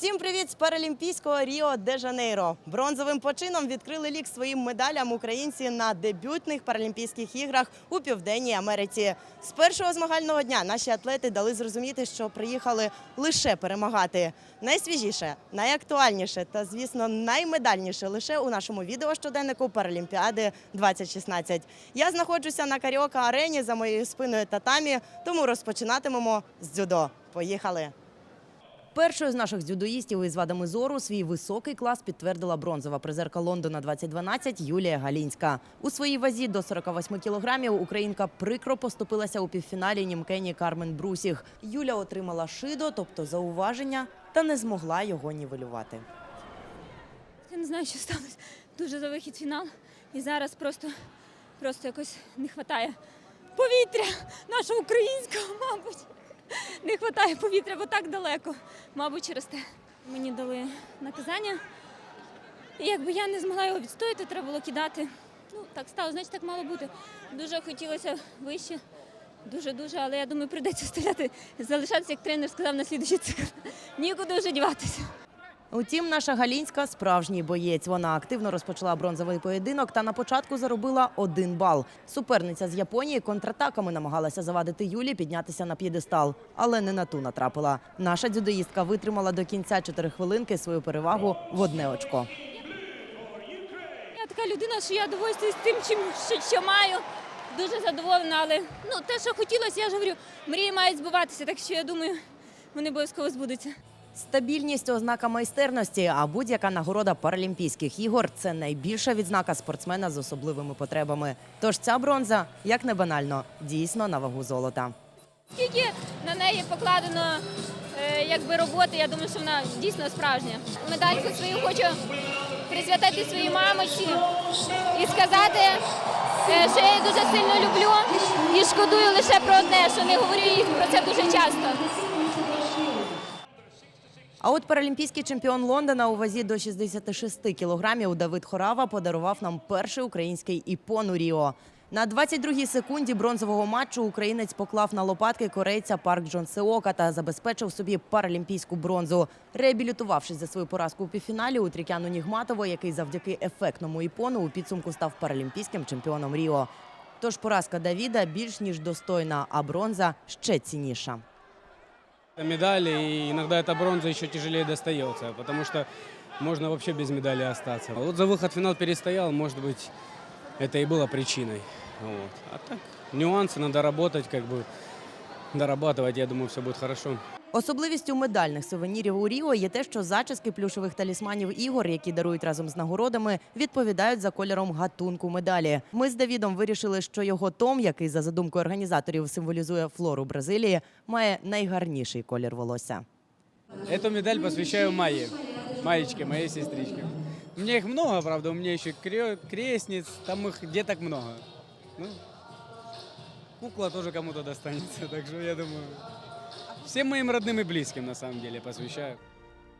Всім привіт з Паралімпійського Ріо де Жанейро. Бронзовим почином відкрили лік своїм медалям українці на дебютних Паралімпійських іграх у Південній Америці. З першого змагального дня наші атлети дали зрозуміти, що приїхали лише перемагати. Найсвіжіше, найактуальніше та, звісно, наймедальніше лише у нашому відео щоденнику Паралімпіади 2016. Я знаходжуся на Каріока арені за моєю спиною татамі, тому розпочинатимемо з дзюдо. Поїхали! Першою з наших дзюдоїстів із вадами зору свій високий клас підтвердила бронзова призерка Лондона 2012 Юлія Галінська. У своїй вазі до 48 кілограмів українка прикро поступилася у півфіналі німкені Кармен Брусіх. Юля отримала шидо, тобто зауваження, та не змогла його нівелювати. Я не знаю, що сталося. Дуже за вихід фінал. І зараз просто, просто якось не вистачає повітря нашого українського, мабуть. Не вистачає повітря, бо так далеко. Мабуть, через те. Мені дали наказання. І якби я не змогла його відстояти, треба було кидати. Ну, так стало, значить, так мало бути. Дуже хотілося вище. Дуже-дуже, але я думаю, прийдеться стріляти, залишатися, як тренер сказав на слідуючий цикл. Нікуди вже діватися. Утім, наша Галінська справжній боєць. Вона активно розпочала бронзовий поєдинок та на початку заробила один бал. Суперниця з Японії контратаками намагалася завадити Юлі піднятися на п'єдестал, але не на ту натрапила. Наша дзюдоїстка витримала до кінця чотири хвилинки свою перевагу в одне очко. Я така людина, що я довольствуюсь тим, чим що, що маю. Дуже задоволена, але ну те, що хотілося, я ж говорю, мрії мають збуватися, так що я думаю, вони обов'язково збудуться. Стабільність ознака майстерності, а будь-яка нагорода Паралімпійських ігор це найбільша відзнака спортсмена з особливими потребами. Тож ця бронза, як не банально, дійсно на вагу золота. Скільки на неї покладено е, якби роботи, я думаю, що вона дійсно справжня. Медальку свою хочу присвятити своїй мамочці і сказати, е, що я її дуже сильно люблю і шкодую лише про одне, що не говорю їй про це дуже часто. А от паралімпійський чемпіон Лондона у вазі до 66 кілограмів Давид Хорава подарував нам перший український іпон у Ріо. На 22-й секунді бронзового матчу українець поклав на лопатки корейця Парк Джон Сеока та забезпечив собі паралімпійську бронзу, реабілітувавшись за свою поразку у півфіналі у Трікяну Нігматово, який завдяки ефектному іпону у підсумку став паралімпійським чемпіоном Ріо. Тож поразка Давіда більш ніж достойна, а бронза ще цінніша. Это медали, и иногда эта бронза еще тяжелее достается, потому что можно вообще без медали остаться. Вот за выход в финал перестоял, может быть, это и было причиной. Вот. А так, нюансы надо работать, как бы дорабатывать, я думаю, все будет хорошо. Особливістю медальних сувенірів у Ріо є те, що зачіски плюшових талісманів ігор, які дарують разом з нагородами, відповідають за кольором гатунку медалі. Ми з Давідом вирішили, що його том, який за задумкою організаторів символізує флору Бразилії, має найгарніший колір волосся. Эту медаль посвящаю Майе, Маечке, моей сестричке. У меня их много, правда, у меня еще кре- крестниц, там их деток много. Ну, кукла тоже кому-то достанется, так что я думаю, всем моим родным и близким на самом деле посвящаю.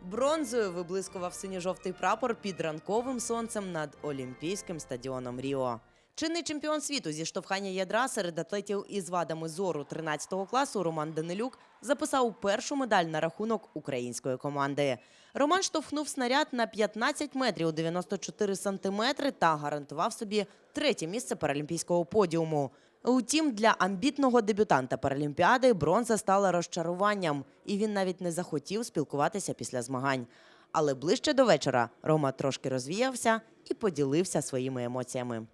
Бронзою виблискував синьо-жовтий прапор під ранковим сонцем над Олімпійським стадіоном Ріо. Чинний чемпіон світу зі штовхання ядра серед атлетів із вадами зору 13-го класу Роман Данилюк записав першу медаль на рахунок української команди. Роман штовхнув снаряд на 15 метрів 94 сантиметри та гарантував собі третє місце паралімпійського подіуму. Утім, для амбітного дебютанта Паралімпіади бронза стала розчаруванням, і він навіть не захотів спілкуватися після змагань. Але ближче до вечора Рома трошки розвіявся і поділився своїми емоціями.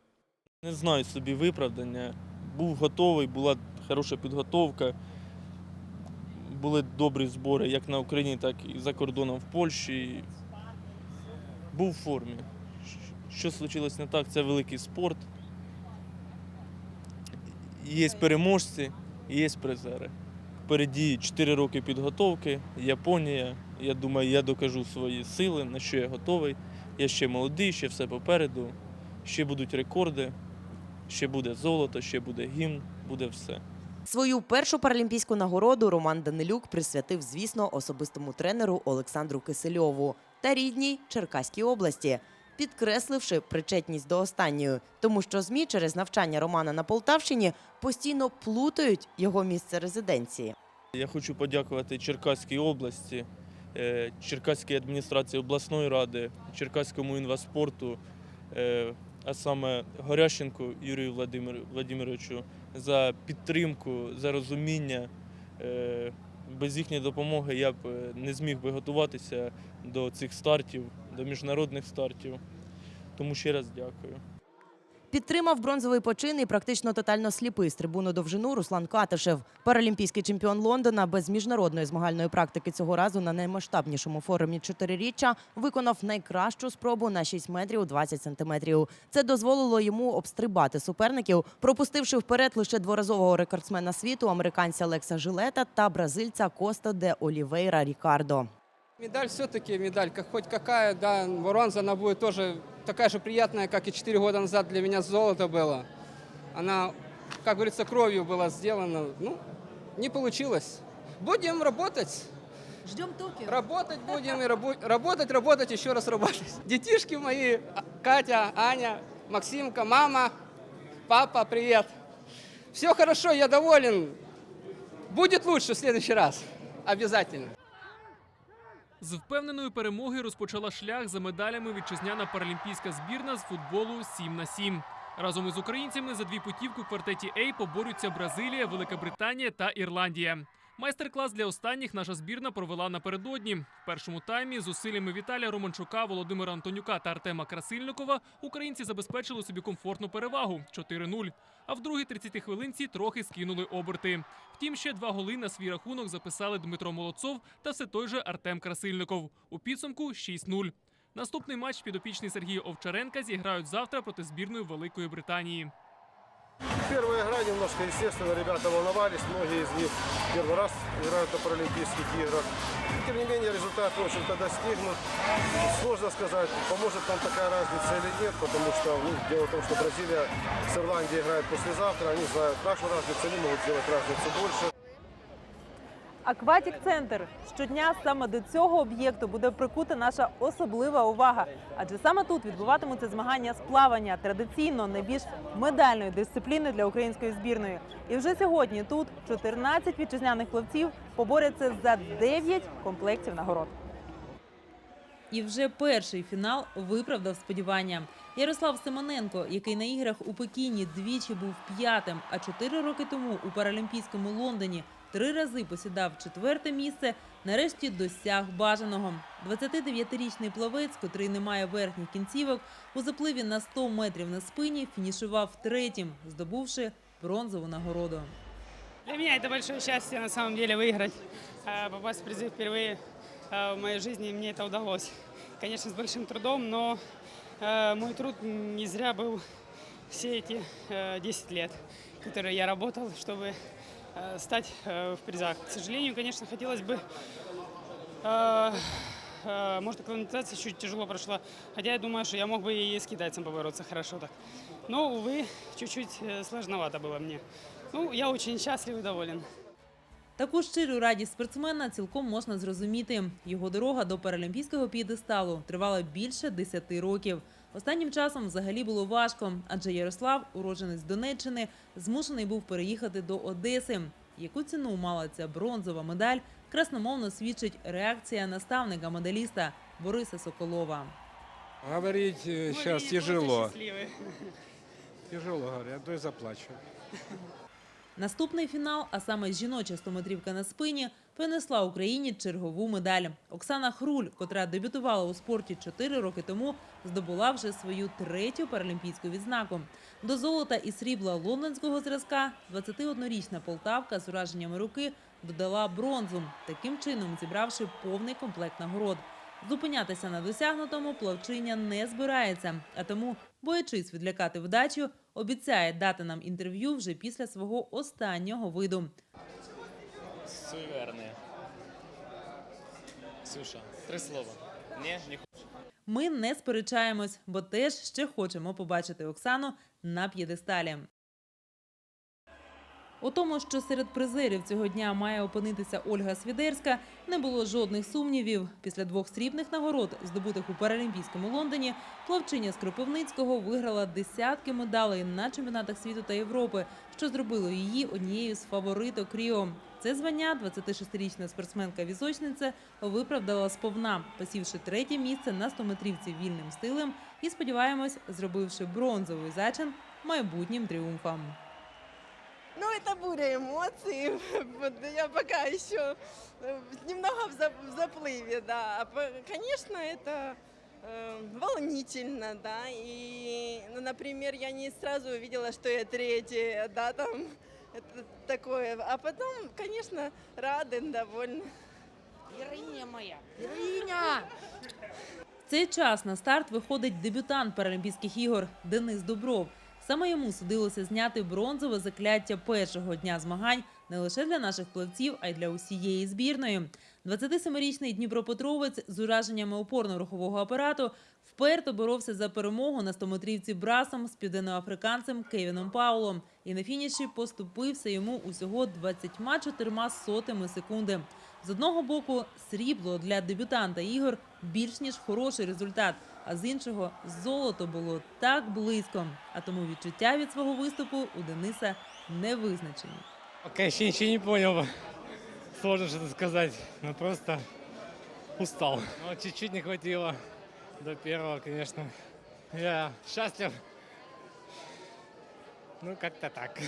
Не знаю собі виправдання. Був готовий, була хороша підготовка. Були добрі збори як на Україні, так і за кордоном в Польщі. Був в формі. Що случилось не так, це великий спорт. Є переможці, є призери. Впереді 4 роки підготовки, Японія. Я думаю, я докажу свої сили, на що я готовий. Я ще молодий, ще все попереду, ще будуть рекорди. Ще буде золото, ще буде гімн, буде все. Свою першу паралімпійську нагороду Роман Данилюк присвятив, звісно, особистому тренеру Олександру Кисельову та рідній Черкаській області, підкресливши причетність до останньої, тому що змі через навчання Романа на Полтавщині постійно плутають його місце резиденції. Я хочу подякувати Черкаській області е, Черкаській адміністрації обласної ради, Черкаському інваспорту, е, а саме Горященку Юрію Владимир, Владимировичу за підтримку, за розуміння. Е, Без їхньої допомоги я б не зміг би готуватися до цих стартів, до міжнародних стартів. Тому ще раз дякую. Підтримав бронзовий почин і практично тотально сліпий з трибуну довжину Руслан Катишев. Паралімпійський чемпіон Лондона без міжнародної змагальної практики цього разу на наймасштабнішому форумі чотириріччя виконав найкращу спробу на 6 метрів 20 сантиметрів. Це дозволило йому обстрибати суперників, пропустивши вперед лише дворазового рекордсмена світу американця Лекса Жилета та бразильця Коста де Олівейра Рікардо. Медаль все-таки медаль, как хоть какая, да, бронза, она будет тоже такая же приятная, как и 4 года назад для меня золото было. Она, как говорится, кровью была сделана. Ну, не получилось. Будем работать. Ждем Токіо. Работать будем и рабо- работать, работать, еще раз работать. Детишки мои, А- Катя, Аня, Максимка, мама, папа, привет. Все хорошо, я доволен. Будет лучше в следующий раз. Обязательно. З впевненої перемоги розпочала шлях за медалями вітчизняна паралімпійська збірна з футболу 7 на 7. Разом із українцями за дві путівки в квартеті А поборються Бразилія, Велика Британія та Ірландія. Майстер-клас для останніх наша збірна провела напередодні. В першому таймі з усиллями Віталія Романчука, Володимира Антонюка та Артема Красильникова українці забезпечили собі комфортну перевагу 4-0. А в другій 30 хвилинці трохи скинули оберти. Втім, ще два голи на свій рахунок записали Дмитро Молодцов та все той же Артем Красильников. У підсумку 6-0. Наступний матч підопічний Сергія Овчаренка зіграють завтра проти збірної Великої Британії. Первая игра немножко, естественно, ребята волновались, многие из них первый раз играют на Паралимпийских играх. И, тем не менее, результат, в общем-то, достигнут. Сложно сказать, поможет нам такая разница или нет, потому что ну, дело в том, что Бразилия с Ирландией играет послезавтра, они знают нашу разницу, они могут сделать разницу больше. Акватік Центр щодня саме до цього об'єкту буде прикута наша особлива увага. Адже саме тут відбуватимуться змагання з плавання традиційно найбільш медальної дисципліни для української збірної. І вже сьогодні тут 14 вітчизняних плавців поборються за 9 комплектів нагород. І вже перший фінал виправдав сподівання. Ярослав Симоненко, який на іграх у Пекіні двічі був п'ятим, а чотири роки тому у Паралімпійському Лондоні три рази посідав четверте місце, нарешті досяг бажаного. 29-річний плавець, котрий не має верхніх кінцівок, у запливі на 100 метрів на спині фінішував третім, здобувши бронзову нагороду. Для меня это большое счастье на самом деле выиграть, э, попасть в призы впервые э, в моей жизни, и мне это удалось. Конечно, с большим трудом, но э, мой труд не зря был все эти э, 10 лет, которые я работал, чтобы э, стать э, в призах. К сожалению, конечно, хотелось бы э, э, может, акклиматизация чуть тяжело прошла, хотя я думаю, что я мог бы и с китайцем побороться хорошо так. Но, увы, чуть-чуть э, сложновато было мне. Ну, я очень счастлив и доволен. Таку щиру радість спортсмена цілком можна зрозуміти. Його дорога до паралімпійського п'єдесталу тривала більше 10 років. Останнім часом взагалі було важко, адже Ярослав, уродженець Донеччини, змушений був переїхати до Одеси. Яку ціну мала ця бронзова медаль, красномовно свідчить реакція наставника медаліста Бориса Соколова. Говорить э, Были сейчас и тяжело. просто счастливы. Тяжело говорю, а то и заплачу. Наступний фінал, а саме жіноча 100-метрівка на спині, принесла Україні чергову медаль. Оксана Хруль, котра дебютувала у спорті 4 роки тому, здобула вже свою третю паралімпійську відзнаку. До золота і срібла лондонського зразка 21-річна полтавка з ураженнями руки додала бронзу, таким чином зібравши повний комплект нагород. Зупинятися на досягнутому плавчиня не збирається, а тому, боячись відлякати вдачу, обіцяє дати нам інтерв'ю вже після свого останнього виду. Суеверные. суша три слова. Не, не Ми не сперечаємось, бо теж ще хочемо побачити Оксану на п'єдесталі. У тому, що серед призерів цього дня має опинитися Ольга Свідерська, не було жодних сумнівів. Після двох срібних нагород, здобутих у Паралімпійському Лондоні, плавчиня з Кропивницького виграла десятки медалей на чемпіонатах світу та Європи, що зробило її однією з фавориток Ріо. Це звання 26-річна спортсменка-візочниця виправдала сповна, посівши третє місце на 100-метрівці вільним стилем і, сподіваємось, зробивши бронзовий зачин майбутнім тріумфом. Ну, это буря эмоций. Вот Я пока еще э, немного в за- в заплыве, да. А по- Конечно, это э, волнительно, да. И, ну, например, я не сразу увидела, что я третья, да, там. Это такое. А потом, конечно, рады, довольны. В цей час на старт виходить дебютант Паралімпійських ігор Денис Добров. Саме йому судилося зняти бронзове закляття першого дня змагань не лише для наших плавців, а й для усієї збірної. 27-річний Дніпропетровець з ураженнями опорно-рухового апарату вперто боровся за перемогу на 100-метрівці брасом з південноафриканцем Кевіном Паулом. І на фініші поступився йому усього 24 сотими секунди. З одного боку, срібло для дебютанта ігор більш ніж хороший результат, а з іншого золото було так близько. А тому відчуття від свого виступу у Дениса не визначені. Пока еще ничего не понял. Сложно что-то сказать. Ну просто устал. Но чуть-чуть не хватило до первого, конечно. Я счастлив. Ну, как-то так.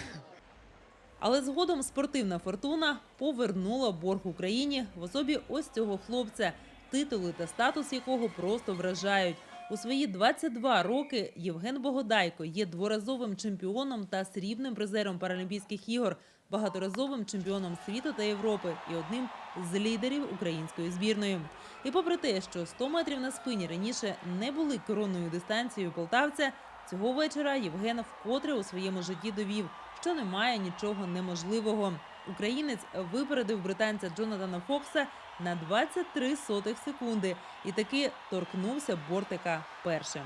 Але згодом спортивна фортуна повернула борг Україні в особі ось цього хлопця, титули та статус якого просто вражають. У свої 22 роки Євген Богодайко є дворазовим чемпіоном та срібним призером Паралімпійських ігор, багаторазовим чемпіоном світу та Європи і одним з лідерів української збірної. І попри те, що 100 метрів на спині раніше не були коронною дистанцією полтавця, цього вечора Євген вкотре у своєму житті довів, що немає нічого неможливого. Українець випередив британця Джонатана Фокса на 23 сотих секунди і таки торкнувся бортика першим.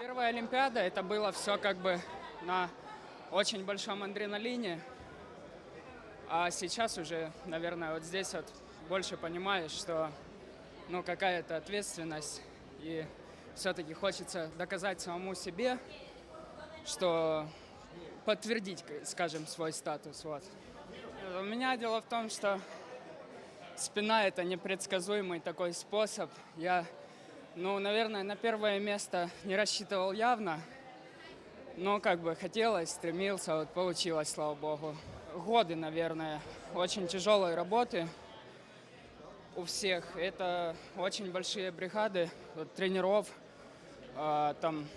Первая Олимпиада, это было все как бы на очень большом адреналине. А сейчас уже, наверное, вот здесь вот больше понимаешь, что ну какая-то ответственность. И все-таки хочется доказать самому себе, что подтвердить, скажем, свой статус. Вот. У меня дело в том, что спина это непредсказуемый такой способ. Я ну, наверное, на первое место не рассчитывал явно, но как бы хотелось, стремился, вот получилось, слава богу. Годы, наверное, очень тяжелой работы у всех. Это очень большие бригады вот, тренеров, а, там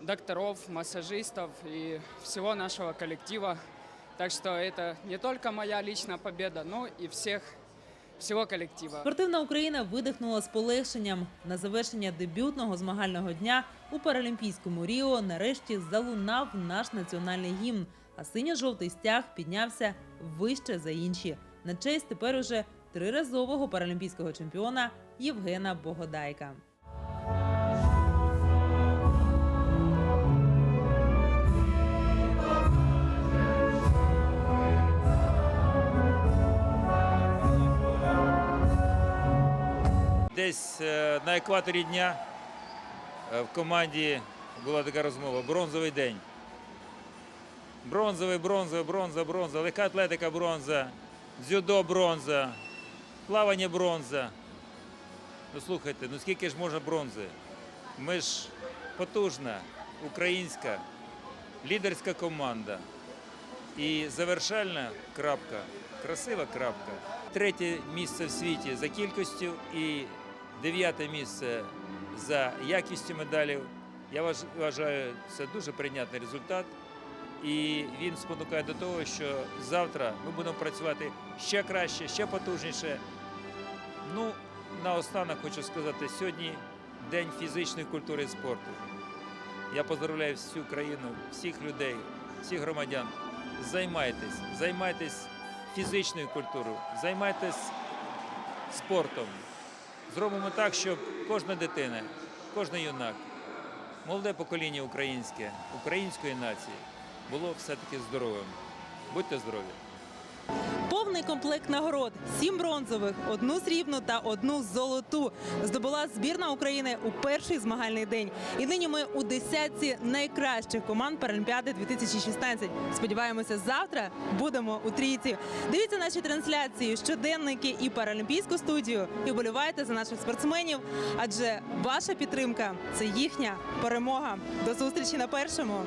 докторов, массажистов и всего нашего коллектива. Так что это не только моя личная победа, но и всех, всего коллектива. Спортивна Україна видихнула з полегшенням. На завершення дебютного змагального дня у Паралімпійському Ріо нарешті залунав наш національний гімн, а синьо-жовтий стяг піднявся вище за інші. На честь тепер уже триразового паралімпійського чемпіона Євгена Богодайка. Десь е, на екваторі дня е, в команді була така розмова: бронзовий день. Бронзовий, бронзовий, бронза, бронза, легка атлетика бронза, дзюдо бронза, плавання бронза. Ну слухайте, ну скільки ж можна бронзи? Ми ж потужна, українська, лідерська команда. І завершальна крапка, красива крапка. Третє місце в світі за кількістю і дев'яте місце за якістю медалів. Я важ- вважаю, це дуже прийнятний результат. І він спонукає до того, що завтра ми будемо працювати ще краще, ще потужніше. Ну, наостанок хочу сказати, сьогодні День фізичної культури і спорту. Я поздравляю всю країну, всіх людей, всіх громадян. Займайтесь, займайтесь фізичною культурою, займайтесь спортом. Зробимо так, щоб кожна дитина, кожен юнак молоде покоління українське, української нації було все-таки здоровим. Будьте здорові! Повний комплект нагород: сім бронзових, одну срібну та одну золоту здобула збірна України у перший змагальний день. І нині ми у десятці найкращих команд Паралімпіади 2016. Сподіваємося, завтра будемо у трійці. Дивіться наші трансляції, щоденники і паралімпійську студію. І вболівайте за наших спортсменів, адже ваша підтримка це їхня перемога. До зустрічі на першому.